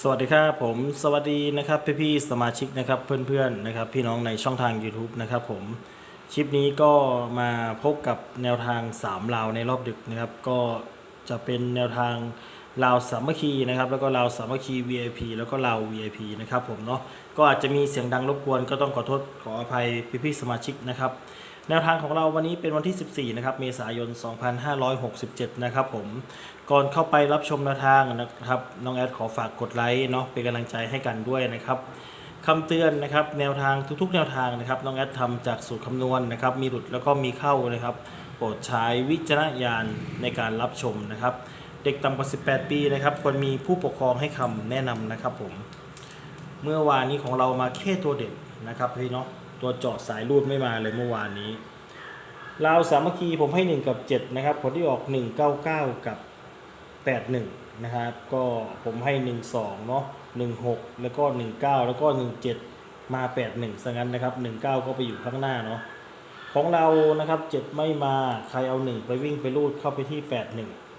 สวัสดีครับผมสวัสดีนะครับพี่ๆสมาชิกนะครับเพื่อนๆนะครับพี่น้องในช่องทาง YouTube นะครับผมคลิปนี้ก็มาพบกับแนวทาง 3 ลาวในรอบดึกนะครับ ก็จะเป็นแนวทางลาวสามัคคีนะครับ แล้วก็ลาวสามัคคี VIP แล้วก็ลาว VIP นะครับผมเนาะก็อาจจะมีเสียงดังรบกวนก็ต้องขอโทษขออภัยพี่ๆสมาชิกนะครับ แนวทางของเราวันนี้เป็นวันที่ 14 นะครับ เมษายน 2567 นะครับผม ก่อนเข้าไปรับชมแนวทางนะครับ น้องแอดขอฝากกดไลค์เนาะ เป็นกำลังใจให้กันด้วยนะครับคำเตือนนะครับ แนวทางทุกๆ แนวทางนะครับ น้องแอดทำจากสูตรคำนวณนะครับ มีหลุดแล้วก็มีเข้านะครับ โปรดใช้วิจารณญาณในการรับชมนะครับ เด็กต่ำกว่า 18 ปีนะครับควรมีผู้ปกครองให้คำแนะนำนะครับผม เมื่อวานนี้ของเรามาแค่ตัวเด็ดนะครับพี่เนาะ ตัวเจาะสายรูดไม่มาเลยเมื่อวานนี้ลาวสามัคคีผมให้ 1 กับ 7 นะครับ ผลที่ออก 199 กับ 81 นะครับ ก็ผมให้ 12 เนาะ16 แล้วก็ 19 แล้วก็ 17 มา 81ซะงั้นนะครับ 19 ก็ไปอยู่ข้างหน้าเนาะของเรานะครับ 7 ไม่มาใครเอา 1 ไปวิ่งไปรูดเข้าไปที่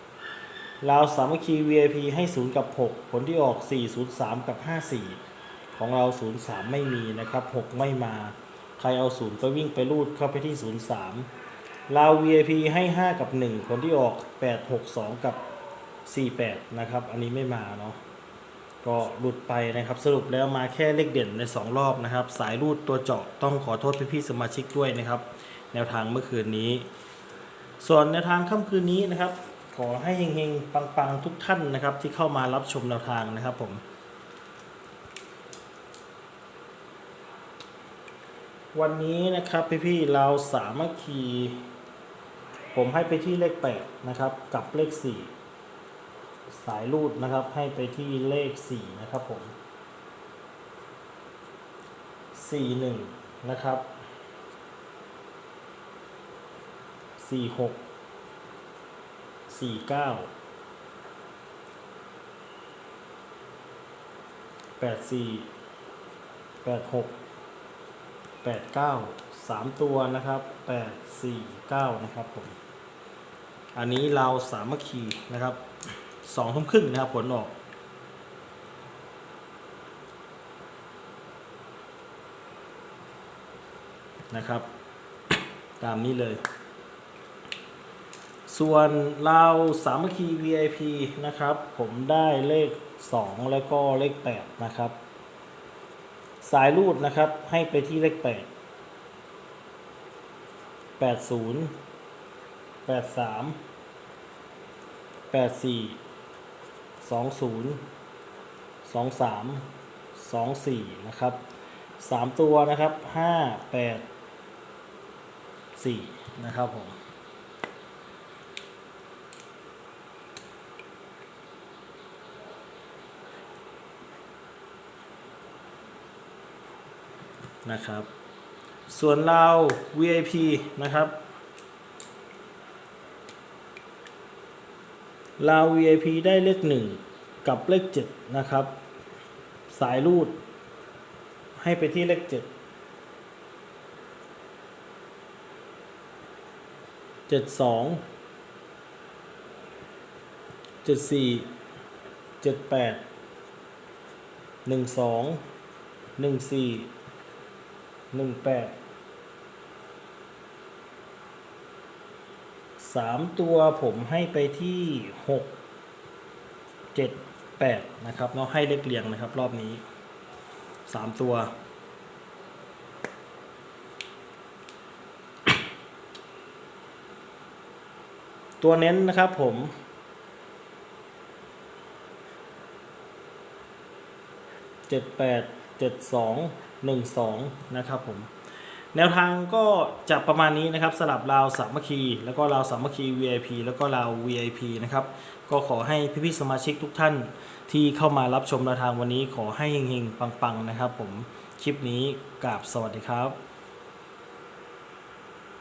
81ลาวสามัคคี VIP ให้ 0 กับ 6 ผลที่ออก 403 กับ 54 ของเรา 03 ไม่มีนะครับ 6 ไม่มา ใครเอา0ไปวิ่งไปรูดเข้าไปที่03ลาว VIP ให้ 5 กับ1ผลที่ออก 862 กับ 48 นะครับ อันนี้ไม่มาเนาะก็หลุดไปนะครับสรุปแล้วมาแค่เลขเด่นใน 2 รอบนะครับ สายรูดตัวเจาะต้องขอโทษพี่ๆสมาชิกด้วยนะครับ แนวทางเมื่อคืนนี้ ส่วนแนวทางค่ำคืนนี้นะครับ ขอให้เฮงๆ ปังๆ ทุกท่านนะครับ ที่เข้ามารับชมแนวทางนะครับผม วันนี้นะครับพี่ๆเราสามัคคี ผมให้ไปที่เลขแปดนะครับ กับเลขสี่สายรูดนะครับให้ไปที่เลขสี่นะครับผมสี่หนึ่งนะครับสี่หกสี่เก้าแปดสี่แปดหก แปดเก้าสามตัวนะครับแปดสี่เก้านะครับผม อันนี้เราสามัคคีนะครับสองทุ่มครึ่งนะครับผลออก นะครับ ตามนี้เลย ส่วนเราสามัคคี VIP นะครับ ผมได้เลข 2 แล้วก็เลข 8 นะครับ สายรูดนะครับให้ไปที่เลข8 80 83 84 20 23 24นะครับ3ตัวนะครับ5 8 4นะครับผม นะครับ ส่วนเรา VIP นะครับเรา VIP ได้เลขหนึ่งกับเลขเจ็ดนะครับ สายรูด ให้ไปที่เลขเจ็ดเจ็ดสองเจ็ดสี่เจ็ดแปด หนึ่งแปดสามตัวผมให้ไปที่หกเจ็ดแปดนะครับเนาะให้เลขเรียงนะครับ รอบนี้สามตัวตัวเน้นนะครับผม เจ็ดแปดเจ็ดสอง หนึ่งสองนะครับผมแนวทางก็จะประมาณนี้นะครับสลับราวสามัคคี แล้วก็ราวสามัคคี VIP แล้วก็ราว VIP นะครับก็ขอให้พี่ๆสมาชิกทุกท่านที่เข้ามารับชมแนวทางวันนี้ขอให้เฮงๆปังๆนะครับผมคลิปนี้กราบสวัสดีครับ